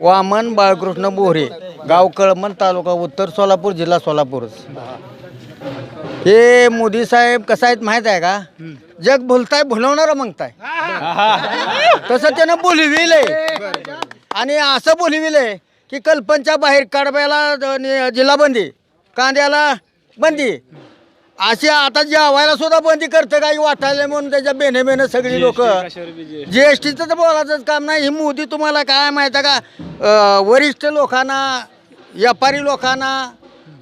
वामन बाळकृष्ण बोरे गाव कळमन तालुका उत्तर सोलापूर जिल्हा सोलापूरच हे मोदी साहेब कसं आहेत माहीत आहे का? जग भुलताय भुलवणार मगताय तसं त्यानं बोलविलंय. आणि असं बोलविलंय की कल्पनच्या बाहेर कडब्याला जिल्हा जिल्हाबंदी कांद्याला बंदी. अशी आता जेवायला सुद्धा बंदी करतं काही वाटायला म्हणून त्याच्या बेने बेने सगळी लोक. जीएसटीचं तर बोलायचंच काम नाही. ही मोदी तुम्हाला काय माहिती आहे का? वरिष्ठ लोकांना व्यापारी लोकांना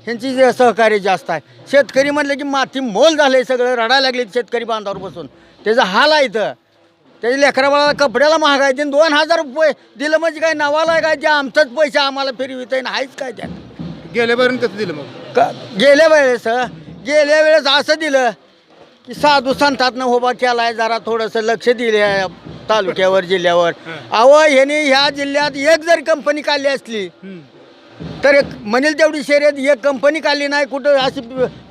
ह्यांची जे सहकार्य जास्त आहे. शेतकरी म्हणलं की माती मोल झाले सगळं रडायला लागले शेतकरी बांधावर बसून. त्याचा हाल आहे इथं. त्याच्या लेकराबाला कपड्याला महागाय देईन दोन हजार रुपये दिलं म्हणजे काय? नवाला आहे काय? ते आमचंच पैसे आम्हाला फिरवित आहे नाहीच काय त्यात? गेल्यापर्यंत कसं दिलं मग? क? गेल्या वेळेस गेल्या वेळेस असं दिलं की साधू संतातनं उभा केलाय जरा थोडंसं लक्ष दिले तालुक्यावर जिल्ह्यावर. अहो ह्याने ह्या जिल्ह्यात एक जरी कंपनी काढली असली तर एक म्हणेल तेवढी शर्यत एक कंपनी काढली नाही कुठं अशी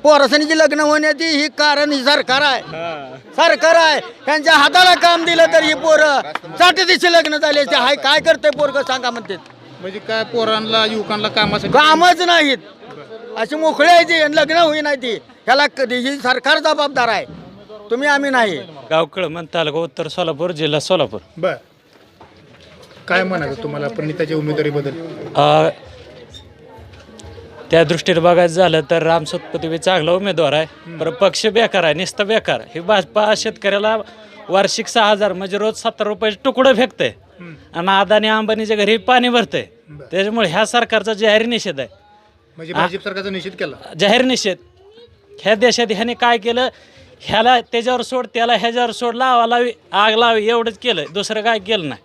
पोरासणीची लग्न होण्याची ही कारण ही सरकार आहे. सरकार आहे. त्यांच्या हाताला काम दिलं तर ही पोरं साठी दिवशी लग्न झाले. हाय काय करते पोरग सांगा म्हणते. म्हणजे काय पोरांना युवकांना कामासाठी? कामच नाहीत. अशी मोकळी आहे ती लग्न होई नाही ती. ह्याला कधी ही सरकार जबाबदार आहे. तुम्ही आम्ही नाही. गाव कळमन तालुका उत्तर सोलापूर जिल्हा सोलापूर. बर. काय म्हणायचं तुम्हाला प्रणिताच्या उमेदवारीबद्दल अ, त्या दृष्टीने बघायचं झालं तर राम सतपती बी चांगला उमेदवार आहे. पण पक्ष बेकार आहे नुसतं बेकार हे भाजपा शेतकऱ्याला वार्षिक सहा हजार म्हणजे रोज सत्तर रुपयाचे तुकडं फेकतंय. आणि अदानी अंबानीच्या घरी पाणी भरतंय. त्याच्यामुळे ह्या सरकारचा जाहीर निषेध आहे. म्हणजे भाजप सरकारचा निषेध केला. जाहीर निषेध. ह्या देशात ह्याने काय केलं? ह्याला त्याच्यावर सोड त्याला ह्याच्यावर सोड लावा लावी आग लावी एवढंच केलं. दुसरं काय केलं नाही.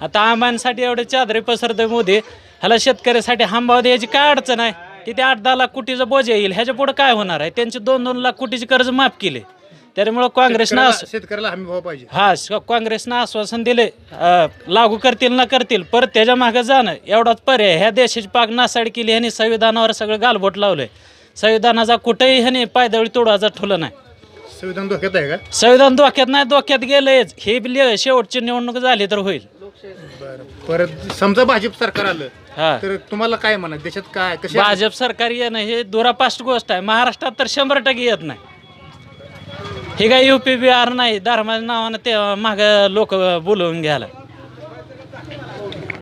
आता आंबांसाठी एवढे चादरी पसरतोय मोदी. ह्याला शेतकऱ्यासाठी हंबाव द्यायची काय अडचण आहे? तिथे आठ दहा लाख कोटीचं बोजा येईल? ह्याच्या पुढे काय होणार आहे? त्यांचे दोन दोन लाख कोटीची कर्ज माफ केले. त्यामुळं काँग्रेसनं आस- शेतकऱ्याला- शेतकऱ्याला हमी भाव पाहिजे. हा श- काँग्रेसनं आश्वासन दिले. अ, लागू करतील ना करतील परत त्याच्यामागे जाणं. एवढाच पर्याय. ह्या देशाची पाक नासाडी केली ह्याने संविधानावर सगळं गालबोट लावलंय. संविधानाचा कुठेही ह्याने पायदळी तोडाचा ठुलं नाही. संविधान धोक्यात आहे का? संविधान धोक्यात नाही धोक्यात गेलंयच. हे बी ले- शेवटची निवडणूक झाली तर होईल. बरं. परत समजा भाजप सरकार आलं हा. तर तुम्हाला काय म्हणा देशात काय कशी भाजप सरकार येणं हे दुरापास्ट गोष्ट आहे. महाराष्ट्रात तर शंभर टक्के येत नाही. हे काय युपी बिहार नाही धर्माच्या नावानं ते माग लोक बोलवून घ्यायला.